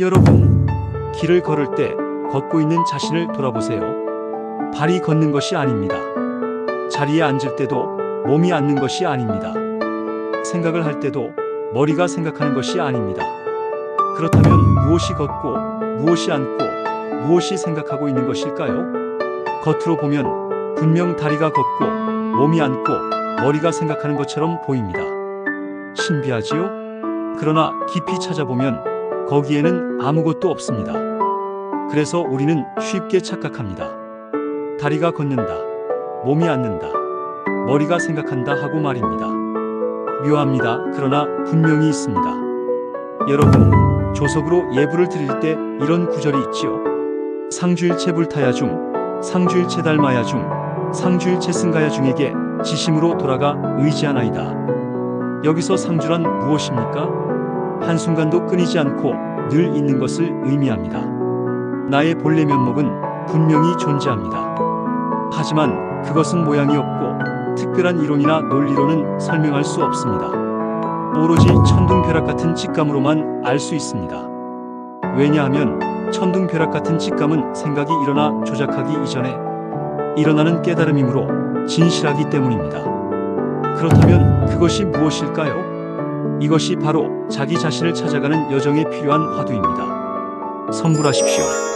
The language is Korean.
여러분, 길을 걸을 때 걷고 있는 자신을 돌아보세요. 발이 걷는 것이 아닙니다. 자리에 앉을 때도 몸이 앉는 것이 아닙니다. 생각을 할 때도 머리가 생각하는 것이 아닙니다. 그렇다면 무엇이 걷고 무엇이 앉고 무엇이 생각하고 있는 것일까요? 겉으로 보면 분명 다리가 걷고 몸이 앉고 머리가 생각하는 것처럼 보입니다. 신비하지요? 그러나 깊이 찾아보면 거기에는 아무것도 없습니다. 그래서 우리는 쉽게 착각합니다. 다리가 걷는다. 몸이 앉는다. 머리가 생각한다 하고 말입니다. 묘합니다. 그러나 분명히 있습니다. 여러분, 조석으로 예불을 드릴 때 이런 구절이 있지요. 상주일체 불타야 중, 상주일체 닮아야 중, 상주일체 승가야 중에게 지심으로 돌아가 의지하나이다. 여기서 상주란 무엇입니까? 한순간도 끊이지 않고 늘 있는 것을 의미합니다. 나의 본래 면목은 분명히 존재합니다. 하지만 그것은 모양이 없고 특별한 이론이나 논리로는 설명할 수 없습니다. 오로지 천둥벼락 같은 직감으로만 알 수 있습니다. 왜냐하면 천둥벼락 같은 직감은 생각이 일어나 조작하기 이전에 일어나는 깨달음이므로 진실하기 때문입니다. 그렇다면 그것이 무엇일까요? 이것이 바로 자기 자신을 찾아가는 여정에 필요한 화두입니다. 성불하십시오.